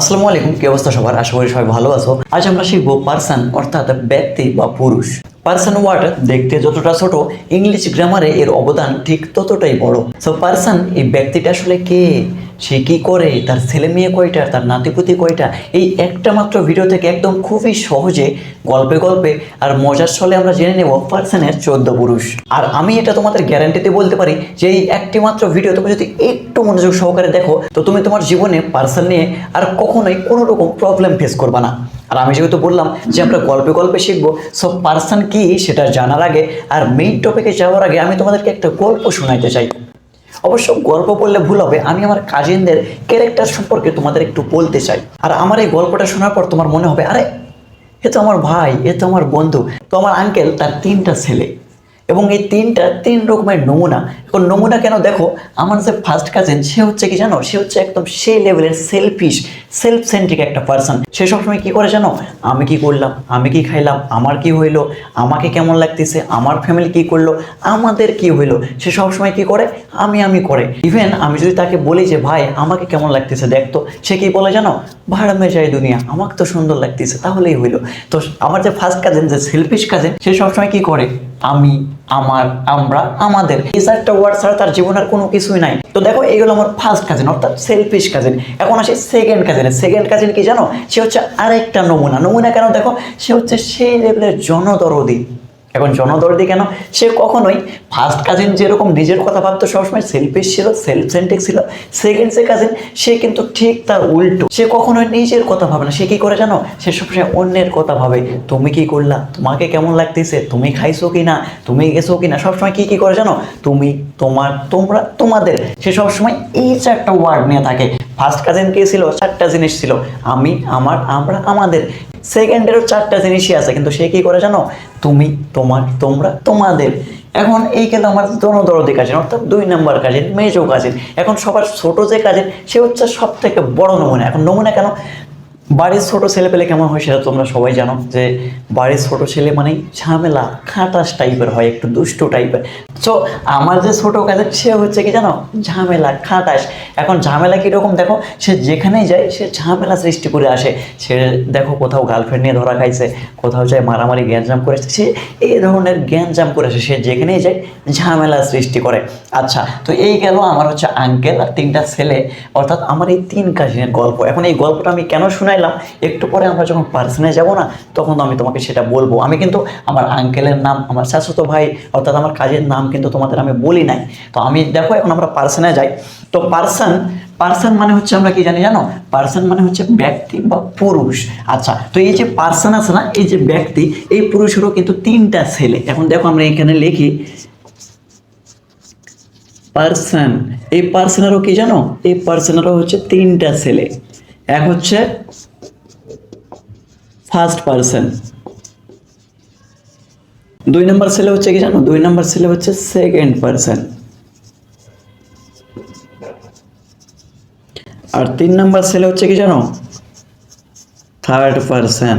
আসসালামু আলাইকুম, কি অবস্থা সবার? আশা করি সবাই ভালো আছো। আজ আমরা শিখব পার্সন অর্থাৎ ব্যক্তি বা পুরুষ। পার্সন ওয়ার্ড দেখতে যতটা ছোট, ইংলিশ গ্রামারে এর অবদান ঠিক ততটাই বড়। সো পার্সন, এই ব্যক্তিটা আসলে কে? সে কী করে? তার ছেলে মেয়ে কয়টা? তার নাতিপুতি কয়টা? এই একটা মাত্র ভিডিও থেকে একদম খুবই সহজে, গল্পে গল্পে আর মজার ছলে আমরা জেনে নেব পার্সনের চোদ্দ পুরুষ। আর আমি এটা তোমাদের গ্যারান্টিতে বলতে পারি যে এই একটি মাত্র ভিডিও তুমি যদি একটু মনোযোগ সহকারে দেখো, তো তুমি তোমার জীবনে পার্সন নিয়ে আর কখনোই কোনো রকম প্রবলেম ফেস করবে না। আর আমি যেহেতু বললাম যে আমরা গল্পে গল্পে শিখব সব পার্সন কি সেটা জানার আগে আর মেইন টপিকে যাওয়ার আগে আমি তোমাদেরকে একটা গল্প শোনাইতে চাই। অবশ্য গল্প বললে ভুল হবে, আমি আমার কাজিনদের ক্যারেক্টার সম্পর্কে তোমাদের একটু বলতে চাই। আর আমার এই গল্পটা শোনার পর তোমার মনে হবে, আরে, এ তো আমার ভাই, এ তো আমার বন্ধু, তো আমার আঙ্কেল তার তিনটা ছেলে। এবং এই তিনটা তিন রকমের নমুনা। এখন নমুনা কেন দেখো? আমার যে ফার্স্ট কাজিন সে হচ্ছে কি জানো? সে হচ্ছে একদম সেই লেভেলের সেলফিশ সেলফ সেন্ট্রিক একটা পার্সন সে সবসময় কি করে জানো? আমি কি করলাম? আমি কি খাইলাম? আমার কি হইল? আমাকে কেমন লাগতেছে? আমার ফ্যামিলি কি করল? আমাদের কি হইল? সে সবসময় কি করে? আমি আমি করে। ইভেন আমি যদি তাকে বলি যে, ভাই, আমাকে কেমন লাগতেছে? দেখতো সে কি বলে জানো? ভাড়া মে যায় দুনিয়া। আমাকে তো সুন্দর লাগতেছে, তাহলেই হইল। তো আমার যে ফার্স্ট কাজিন যে সেলফিশ কাজিন সে সবসময় কি করে? আমি, আমার, আমরা, আমাদের। এই চারটা ওয়ার্ড ছাড়া তার জীবন আর কোনো কিছুই নাই। তো দেখো এগুলো আমার ফার্স্ট কাজিন অর্থাৎ সেলফিশ কাজিন এখন আসে সেকেন্ড কাজিন সেকেন্ড কাজিন কি জানো? সে হচ্ছে আরেকটা নমুনা। নমুনা কেন? দেখো, সে হচ্ছে সেই লেভেলের জনদরদি। এখন জনদরদি কেন? সে কখনোই ফার্স্ট কাজিন যেরকম নিজের কথা ভাবতো সবসময় সেলফিশ ছিল সেলফ সেন্ট্রিক ছিল সেকেন্ড কাজিন সে কিন্তু ঠিক তার উল্টো। সে কখনোই নিজের কথা ভাবে না। সে কি করে জানো? সে সবসময় অন্যের কথা ভাবে। তুমি কি করলা? তোমাকে কেমন লাগতেছে? তুমি খাইছো কি না তুমি গেছো কি না সবসময় কি কি করে জানো? তুমি, তোমার, তোমরা, তোমাদের। সে সবসময় এই চারটা ওয়ার্ড নিয়ে থাকে। ফার্স্ট কাজিন কে ছিল? চারটা জিনিস ছিল। আমি, আমার, আমরা, আমাদের। সেকেন্ডেরও চারটা জিনিসই আছে। কিন্তু সে কি করে জানো? তুমি, তোমার, তোমরা, তোমাদের। এখন এই কিন্তু আমার দনদরদি কাজের অর্থাৎ দুই নাম্বার কাজের মেজো কাজের এখন সবার ছোট যে কাজের সে হচ্ছে সব থেকে বড় নমুনা। এখন নমুনা কেন? বাড়ির ছোট ছেলে পেলে কেমন হয় সেটা তোমরা সবাই জানো, যে বাড়ির ছোট ছেলে মানেই ঝামেলা, খাটাস টাইপের হয়, একটু দুষ্ট টাইপের তো আমার যে ছোট কাজের, সে হচ্ছে কি জানো, ঝামেলা, খাটাস। এখন ঝামেলা কীরকম দেখো, সে যেখানেই যায়, সে ঝামেলা সৃষ্টি করে আসে। সে দেখো কোথাও গার্লফ্রেন্ড নিয়ে ধরা খাইছে, কোথাও যায় মারামারি, গ্যাঞ্জাম করেছে সে এই ধরনের গ্যাঞ্জাম করেছে সে যেখানেই যায়, ঝামেলা সৃষ্টি করে। আচ্ছা তো এই গেল আমার হচ্ছে আঙ্কেল আর তিনটা ছেলে। অর্থাৎ আমার এই তিন কাজিনের গল্প। এখন এই গল্পটা আমি কেন শুনাইলাম একটু পরে আমরা যখন পার্সনে যাব না, তখন আমি তোমাকে সেটা বলব। আমি কিন্তু আমার আঙ্কেলের নাম, আমার শাশুতো ভাই, অর্থাৎ আমার কাজের নাম কিন্তু তোমাদের আমি বলি নাই। তো আমি দেখো এখন আমরা পার্সনে যাই। তো পার্সন পার্সন মানে হচ্ছে আমরা কি জানি জানো? পার্সন মানে হচ্ছে ব্যক্তি বা পুরুষ। আচ্ছা তো এই যে পার্সন আছে না, এই যে ব্যক্তি, এই পুরুষেরও কিন্তু তিনটা ছেলে। এখন দেখো আমরা এখানে লিখি পার্সন এই পার্সনেরও কি জানো? এই পার্সনেরও হচ্ছে তিনটা ছেলে। এক হচ্ছে ফার্স্ট পার্সন। দুই নম্বর ছেলে হচ্ছে কি জানো? দুই নম্বর ছেলে হচ্ছে সেকেন্ড পার্সন। আর তিন নম্বর ছেলে হচ্ছে কি জানো? Third person.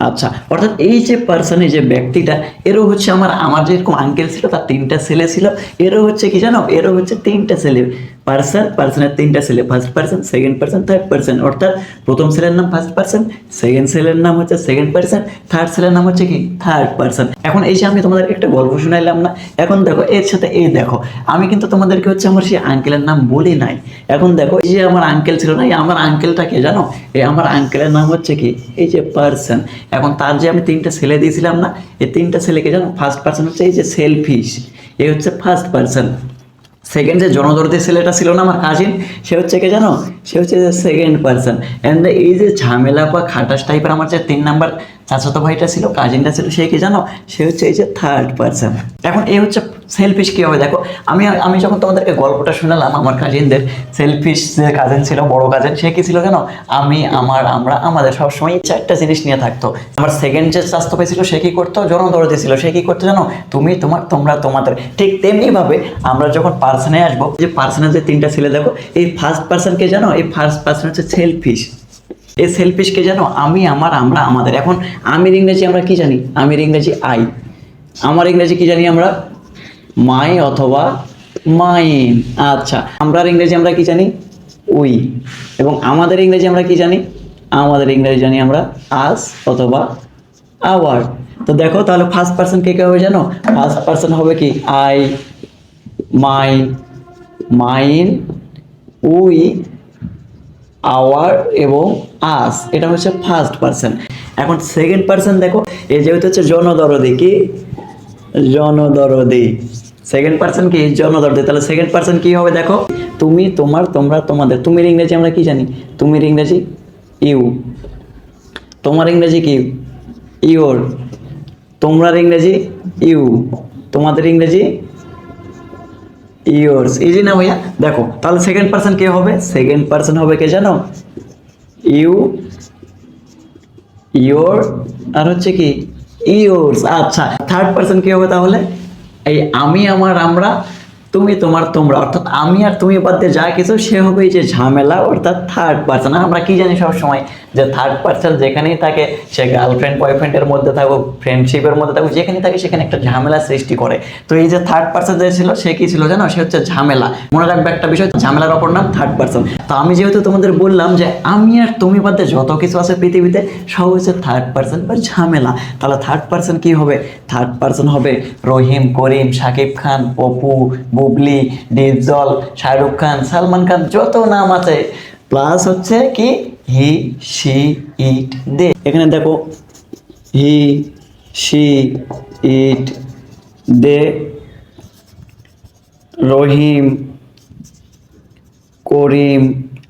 আচ্ছা অর্থাৎ এই যে পার্সন এই যে ব্যক্তিটা, এরও হচ্ছে আমার আমার যেরকম আঙ্কেল ছিল, তার তিনটা ছেলে ছিল, এরও হচ্ছে কি জানো? এরও হচ্ছে তিনটা ছেলে। পার্সন পার্সনের তিনটা ছেলে first person second person third person অর্থাৎ প্রথম ছেলের নাম ফার্স্ট পার্সন সেকেন্ড ছেলের নাম হচ্ছে সেকেন্ড পার্সন থার্ড ছেলের নাম হচ্ছে কি? থার্ড পার্সন এখন এই যে আমি তোমাদেরকে একটা গল্প শোনাইলাম না, এখন দেখো, এর সাথে এই দেখো, আমি কিন্তু তোমাদেরকে হচ্ছে আমার সেই আঙ্কেলের নাম বলি নাই। এখন দেখো, এই যে আমার আঙ্কেল ছিল না, এই আমার আঙ্কেলটাকে জানো? এই আমার আঙ্কেলের নাম হচ্ছে কি? এই যে পার্সন এখন তার যে আমি তিনটা ছেলে দিয়েছিলাম না, এই তিনটা ছেলেকে জানো? ফার্স্ট পার্সন হচ্ছে এই যে সেলফিশ এই হচ্ছে ফার্স্ট পার্সন সেকেন্ড যে জনদরদি ছেলেটা ছিল না আমার কাজিন সে হচ্ছে কে জানো? সে হচ্ছে সেকেন্ড পার্সন অ্যান্ড এই যে ঝামেলা বা খাটাস টাইপের আমার যে তিন নাম্বার চাচাতো ভাইটা ছিল কাজিনটা ছিল, সে কি জানো? সে হচ্ছে এই যে থার্ড পার্সন এখন এই হচ্ছে সেলফিশ কী হবে দেখো, আমি আমি যখন তোমাদেরকে গল্পটা শোনালাম, আমার কাজিনদের সেলফিশ যে কাজিন ছিল, বড় কাজিন সে কি ছিল জানো? আমি, আমার, আমরা, আমাদের সবসময় চারটা জিনিস নিয়ে থাকতো। আমার সেকেন্ড যে স্বাস্থ্য ভাই ছিল, সে কি করতো? জনদরদি ছিল। সে কি করতো জানো? তুমি, তোমার, তোমরা, তোমাদের, ঠিক তেমনিভাবে আমরা যখন পার্সনে আসব যে পার্সনের যে তিনটা ছেলে, দেখো, এই ফার্স্ট পার্সনকে জানো? এই ফার্স্ট পার্সন হচ্ছে সেলফিশ এই সেলফিশকে জানো আমি, আমার, আমরা, আমাদের। এখন আমির ইংরেজি আমরা কি জানি? আমির ইংরেজি আই। আমার ইংরেজি কি জানি আমরা? মাই অথবা মাইন। আচ্ছা আমরার ইংরেজি আমরা কি জানি? উই। এবং আমাদের ইংরেজি আমরা কি জানি? আমাদের ইংরেজি জানি আমরা আস অথবা আওয়ার। তো দেখো, তাহলে ফার্স্ট পার্সন কে কে হবে জানো? ফার্স্ট পার্সন হবে কি? I my mine, we our এবং আস, এটা হচ্ছে ফার্স্ট পার্সন এখন সেকেন্ড পার্সন দেখো, এই যেহেতু হচ্ছে জনদরদি, কি? জনদরদি। সেকেন্ড পার্সন কি? জনদরদি। তাহলে সেকেন্ড পার্সন কি হবে দেখো? তুমি, তোমার, তোমরা, তোমাদের। তুমির ইংরেজি আমরা কি জানি? তুমির ইংরেজি ইউ। তোমার ইংরেজি কি? ইওর। তোমরার ইংরেজি ইউ। তোমাদের ইংরেজি ইয়োর্স ইজি না ভাইয়া দেখো তাহলে সেকেন্ড পার্সন কে হবে সেকেন্ড পার্সন হবে কে জানো ইউ ইয়োর আর হচ্ছে কি ইয়োর্স আচ্ছা থার্ড পার্সন কি হবে তাহলে এই আমি আমার আমরা তুমি তোমার তোমরা, অর্থাৎ আমি আর তুমি বাদ যা কিছু, সে হবে এই যে ঝামেলা, অর্থাৎ থার্ড পার্সন আমরা কি জানি সব সময় যে থার্ড পার্সন যেখানেই থাকে, সে গার্লফ্রেন্ড বয়ফ্রেন্ডের মধ্যে থাকুক ফ্রেন্ডশিপের মধ্যে থাকুক যেখানে থাকে সেখানে একটা ঝামেলা সৃষ্টি করে। তো এই যে থার্ড পার্সন যে ছিল, সে কি ছিল জানো? সে হচ্ছে ঝামেলা। মনে রাখবে একটা বিষয়, ঝামেলার অপর নাম থার্ড পার্সন তো আমি যেহেতু তোমাদের বললাম যে আমি আর তুমি বাদে যত কিছু আছে পৃথিবীতে, সব হচ্ছে থার্ড পার্সন বা ঝামেলা। তাহলে থার্ড পার্সন কি হবে? থার্ড পার্সন হবে রহিম, করিম শাকিব খান, অপু বুবলি, ডিপজল, শাহরুখ খান, সালমান খান, যত নাম আছে। প্লাস হচ্ছে কি? হি সি ইট দে এখানে দেখো হি সি ইট দে রহিম, করিম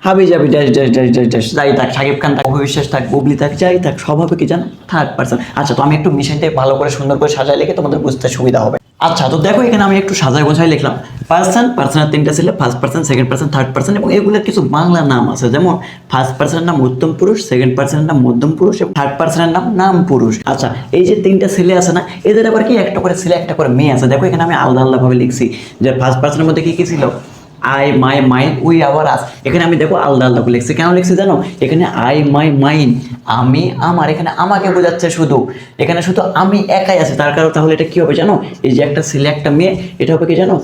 হাবি যাবি dash dash dash dash dash যাই থাক, সাকিব খান থাক অভিশ্বাস থাক, বুবলি থাক, যাই থাক, সব হবে কি জানো? থার্ড পার্সন আচ্ছা তো আমি একটু মিশনটা ভালো করে, সুন্দর করে সাজাই, লিখে তোমাদের বুঝতে সুবিধা হবে। আচ্ছা তো দেখো এখানে আমি একটু সাজায় গোছায় লিখলাম। পার্সন পার্সনের তিনটা ছেলে first person second person third person এবং এগুলোর কিছু বাংলা নাম আছে। যেমন ফার্স্ট পার্সনের নাম উত্তম পুরুষ সেকেন্ড পার্সনের নাম মধ্যম পুরুষ এবং থার্ড পার্সনের নাম নাম পুরুষ। আচ্ছা এই যে তিনটা ছেলে আছে না, এদের আবার কি একটা করে ছেলে একটা করে মেয়ে আছে? দেখো এখানে আমি আলাদা আলাদাভাবে লিখছি যে ফার্স্ট পার্সনের মধ্যে কি কি ছিল? I my mine we our us এখানে আমি দেখো আলাদা আলাদা করে লিখছি। কেন লিখছি জানো? এখানে আই মাই মাইন আমি, আমার। এখানে আমাকে বোঝাচ্ছে শুধু। এখানে শুধু আমি একাই আছি। তার কারণ তাহলে এটা কি হবে জানো? এই যে একটা ছেলে, একটা মেয়ে, এটা হবে কি জানো?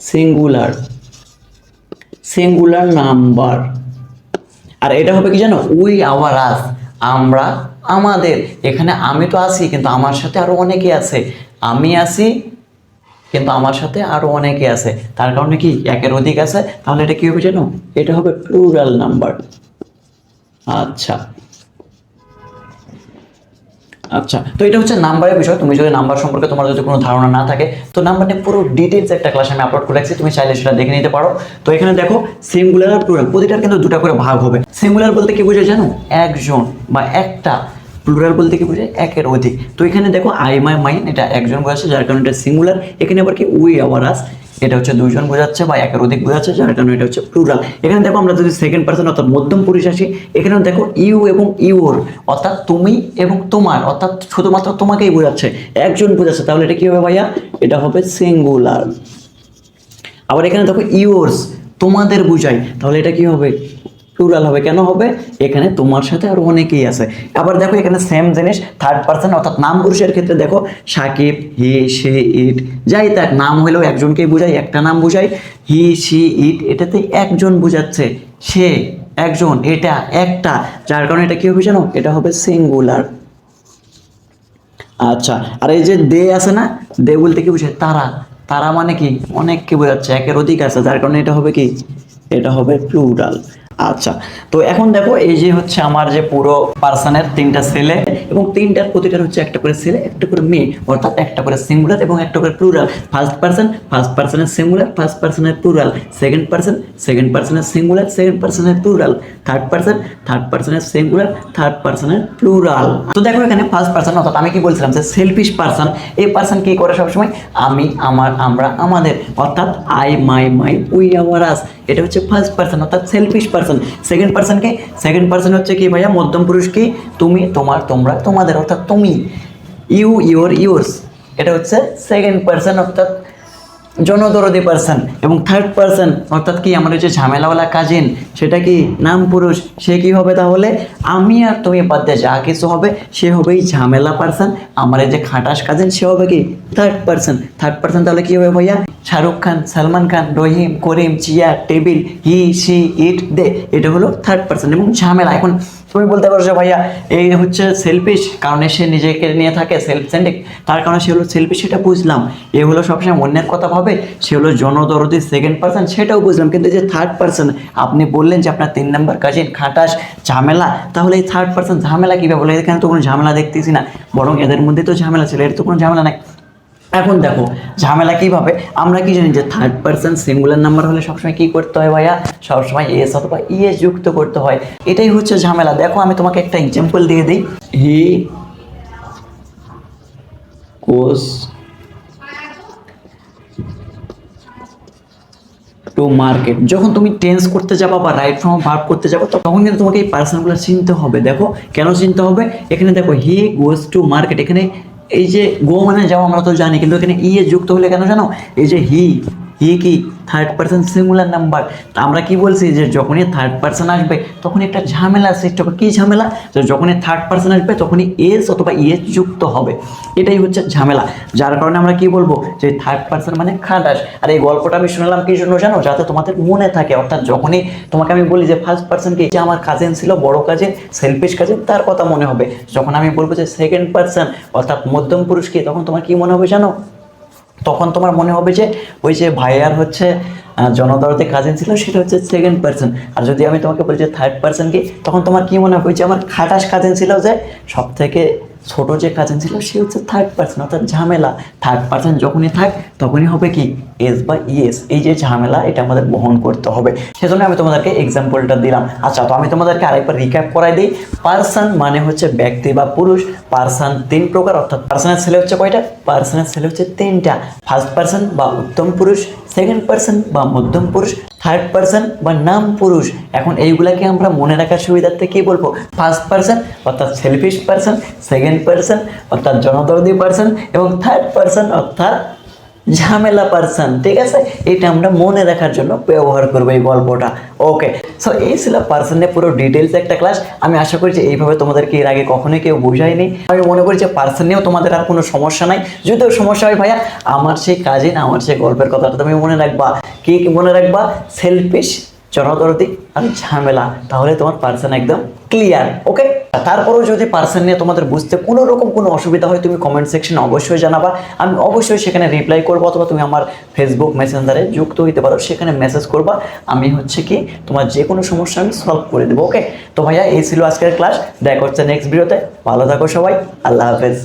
সিঙ্গুলার সিঙ্গুলার নাম্বার আর এটা হবে কি জানো? উই আওয়ার আস আমরা, আমাদের। এখানে আমি তো আছি, কিন্তু আমার সাথে আরও অনেকে আছে। আমি আছি কিন্তু আমার সাথে আরও অনেকে আছে। তার কারণে কি একের অধিক আছে? তাহলে এটা কি হবে জানো? এটা হবে প্লুরাল নাম্বার আচ্ছা। আচ্ছা তো এটা হচ্ছে নাম্বারের বিষয়। তুমি যদি নাম্বার সম্পর্কে তোমার যদি কোনো ধারণা না থাকে, তো নাম্বার নিয়ে পুরো ডিটেলস একটা ক্লাস আমি আপলোড করে রাখছি। তুমি চাইলে সেটা দেখে নিতে পারো। তো এখানে দেখো সিঙ্গুলার আর প্রতিটার কিন্তু দুটা করে ভাগ হবে। সিঙ্গুলার বলতে কি বোঝায় জানো? একজন বা একটা প্লুরাল বলতে কি বোঝায়? একের অধিক। তো এখানে দেখো আই মাই মাইন এটা একজন বোঝাচ্ছে, যার কারণে এটা সিঙ্গুলার এখানে আবার কি উই আওয়ার আস এটা হচ্ছে দুইজন বোঝাচ্ছে বা একের অধিক বোঝাচ্ছে, যার কারণে এটা হচ্ছে প্লুরাল এখানে দেখো, আমরা যদি সেকেন্ড পার্সন অর্থাৎ মধ্যম পুরুষ আসি, এখানে দেখো ইউ এবং ইউর অর্থাৎ তুমি এবং তোমার, অর্থাৎ শুধুমাত্র তোমাকেই বোঝাচ্ছে, একজন বোঝাচ্ছে। তাহলে এটা কি হবে ভাইয়া? এটা হবে সিঙ্গুলার আবার এখানে দেখো ইউর্স তোমাদের বুঝাই তাহলে এটা কি হবে? প্লুরাল হবে কেন হবে? এখানে তোমার সাথে আরও অনেকেই আছে। আবার দেখো এখানে সেম জিনিস থার্ড পার্সন অর্থাৎ নাম পুরুষের ক্ষেত্রে দেখো, সাকিব, হি, সে, ইট, যাই তাক নাম হলেও একজনকেই বোঝাই, একটা নাম বোঝাই, হি, সি, ইট, এটাতে একজন বোঝাচ্ছে, সে, একজন, এটা, একটা, যার কারণে এটা কি হবে জানো? এটা হবে সিঙ্গুলার আচ্ছা আর এই যে দে আছে না, দে বলতে কি বুঝে তারা। তারা মানে কি? অনেককে বোঝাচ্ছে, একের অধিক আছে, যার কারণে এটা হবে কি? এটা হবে প্লুরাল আচ্ছা তো এখন দেখো এই যে হচ্ছে আমার যে পুরো পার্সনের তিনটা ছেলে এবং তিনটার প্রতিটার হচ্ছে একটা করে ছেলে, একটা করে মেয়ে, অর্থাৎ একটা করে সিঙ্গুলার এবং একটা করে প্লুরাল ফার্স্ট পার্সন ফার্স্ট পার্সনের সিঙ্গুলার ফার্স্ট পার্সনের প্লুরাল সেকেন্ড পার্সন সেকেন্ড পার্সনের সিঙ্গুলার সেকেন্ড পার্সনের প্লুরাল থার্ড পার্সন থার্ড পার্সনের সিঙ্গুলার থার্ড পার্সনের প্লুরাল তো দেখো এখানে ফার্স্ট পার্সন অর্থাৎ আমি কি বলছিলাম যে সেলফিশ পার্সন এই পার্সন কি করে সবসময়? আমি, আমার, আমরা, আমাদের। অর্থাৎ I my my we our us এটা হচ্ছে ফার্স্ট পার্সন অর্থাৎ সেলফিশ পার্সন সেকেন্ড পার্সনকে সেকেন্ড পার্সন হচ্ছে কি ভাইয়া? মধ্যম পুরুষ কি? তুমি, তোমার, তোমরা, তোমাদের, অর্থাৎ তুমি। ইউ ইউর ইউর্স এটা হচ্ছে সেকেন্ড পার্সন অর্থাৎ জনদরদি পার্সন এবং থার্ড পার্সন অর্থাৎ কি আমার হচ্ছে ঝামেলাওয়ালা কাজিন সেটা কি নাম পুরুষ, সে কি হবে তাহলে? আমি আর তুমি বাদ দিয়ে যা কিছু হবে, সে হবে এই ঝামেলা পার্সন আমার যে খাটাস কাজিন সে হবে কি থার্ড পার্সন থার্ড পার্সন তাহলে কি হবে ভাইয়া? Shahrukh Khan, Salman Khan, Rahim, Karim chair table, he she it, they, এটা হলো থার্ড পার্সন এবং ঝামেলা। এখন তুমি বলতে পারো যে ভাইয়া, এই হচ্ছে সেলফিশ কারণে সে নিজেকে নিয়ে থাকে সেলফ সেন্ডিক তার কারণে সে হলো সেলফিশ সেটা বুঝলাম। এ হলো সবসময় অন্যের কথা ভাবে, সে হলো জনদরদি সেকেন্ড পার্সন সেটাও বুঝলাম। কিন্তু যে থার্ড পার্সন আপনি বললেন যে আপনার তিন নম্বর কাজিন খাটাস, ঝামেলা, তাহলে এই থার্ড পার্সন ঝামেলা কীভাবে বলে? এখানে তো কোনো ঝামেলা দেখতেছি না, বরং এদের মধ্যে তো ঝামেলা ছিল, এর তো কোনো ঝামেলা নাই। এখন দেখো, ঝামেলা কীভাবে? আমরা কি জানি যে থার্ড পার্সন সিঙ্গুলার নাম্বার হলে সবসময় কি করতে হয় ভাইয়া? সবসময় এস অথবা ইএস যুক্ত করতে হয়। এটাই হচ্ছে ঝামেলা। দেখো, আমি তোমাকে একটা এক্সাম্পল দিয়ে দিই। হি কোস টু মার্কেট যখন তুমি টেন্স করতে যাবা বা রাইট ফর্ম ভার্ব করতে যাব, তখন কিন্তু তোমাকে এই পার্সনগুলো চিনতে হবে। দেখো, কেন চিনতে হবে? এখানে দেখো হি গোজ টু মার্কেট এখানে এই যে গো মানে যাও, আমরা তো জানি, কিন্তু এখানে ই এ যুক্ত হলে কেন জানো? এই যে হি হি কি থার্ড পার্সন সিঙ্গুলার নাম্বার আমরা কি বলছি যে যখনই থার্ড পার্সন আসবে তখন একটা ঝামেলা সৃষ্টি হবে কী ঝামেলা? তো যখনই থার্ড পার্সন আসবে, তখনই এস অথবা ইএস যুক্ত হবে। এটাই হচ্ছে ঝামেলা। যার কারণে আমরা কি বলব যে থার্ড পার্সন মানে খাটাস আর এই গল্পটা আমি শুনলাম কি জন্য জানো? যাতে তোমাদের মনে থাকে। অর্থাৎ যখনই তোমাকে আমি বলি যে ফার্স্ট পার্সন কি, যে আমার কাজিন ছিল, বড় কাজিন সেলফিশ কাজিন তার কথা মনে হবে। যখন আমি বলব যে সেকেন্ড পার্সন অর্থাৎ মধ্যম পুরুষ কি, তখন তোমার কি মনে হবে জানো? তখন তোমার মনে হবে যে ওই যে ভাইয়ার হচ্ছে জনদরতে কাজিন ছিল, সেটা হচ্ছে সেকেন্ড পার্সন আর যদি আমি তোমাকে বলি যে থার্ড পার্সন কি, তখন তোমার কি মনে হবে? যে আমার খাটাস কাজিন ছিল যে সব থেকে ছোট যে কাজিন ছিল, সে হচ্ছে থার্ড পার্সন অর্থাৎ ঝামেলা। থার্ড পার্সন যখনই থাক, তখনই হবে কি? এস বা ইএস এই যে ঝামেলা, এটা আমাদের বহন করতে হবে। সেজন্য আমি তোমাদেরকে এক্সাম্পলটা দিলাম। আচ্ছা তো আমি তোমাদেরকে আরেকবার রিক্যাপ করাই দিই। পার্সন মানে হচ্ছে ব্যক্তি বা পুরুষ। পার্সন তিন প্রকার, অর্থাৎ পার্সনের ছেলে হচ্ছে কয়টা? পার্সনের ছেলে হচ্ছে তিনটা। ফার্স্ট পার্সন বা উত্তম পুরুষ সেকেন্ড পার্সন বা মধ্যম পুরুষ থার্ড পার্সন বা নাম পুরুষ। এখন এইগুলাকে আমরা মনে রাখার সুবিধার্থে কি বলব? ফার্স্ট পার্সন অর্থাৎ সেলফিশ পার্সন সেকেন্ড পার্সন অর্থাৎ জনদরদি পার্সন এবং থার্ড পার্সন অর্থাৎ ঝামেলা পার্সন ঠিক আছে? এটা আমরা মনে রাখার জন্য ব্যবহার করব এই গল্পটা। ওকে সো এই ছিল পার্সনের পুরো ডিটেলস একটা ক্লাস আমি আশা করি যে এইভাবে তোমাদেরকে এর আগে কখনোই কেউ বোঝায়নি। আমি মনে করি যে পার্সন নিয়েও তোমাদের আর কোনো সমস্যা নাই। যদিও সমস্যা হয় ভাইয়া, আমার সেই কাজে আমার সেই গল্পের কথাটা তুমি মনে রাখবা। কি কি মনে রাখবা? সেলফিশ জনদরদি আর ঝামেলা, তাহলে তোমার পার্সন একদম ক্লিয়ার ওকে তারপরেও যদি পার্সন নিয়ে তোমাদের বুঝতে কোনো রকম কোনো অসুবিধা হয়, তুমি কমেন্ট সেকশনে অবশ্যই জানাবা। আমি অবশ্যই সেখানে রিপ্লাই করব, অথবা তুমি আমার ফেসবুক মেসেঞ্জারে যুক্ত হইতে পারো, সেখানে মেসেজ করবা। আমি হচ্ছে কি, তোমার যে কোনো সমস্যা আমি সলভ করে দেবো ওকে তো ভাইয়া, এই ছিল আজকের ক্লাস দেখা হচ্ছে নেক্সট ভিডিওতে ভালো থাকো সবাই, আল্লাহ হাফেজ।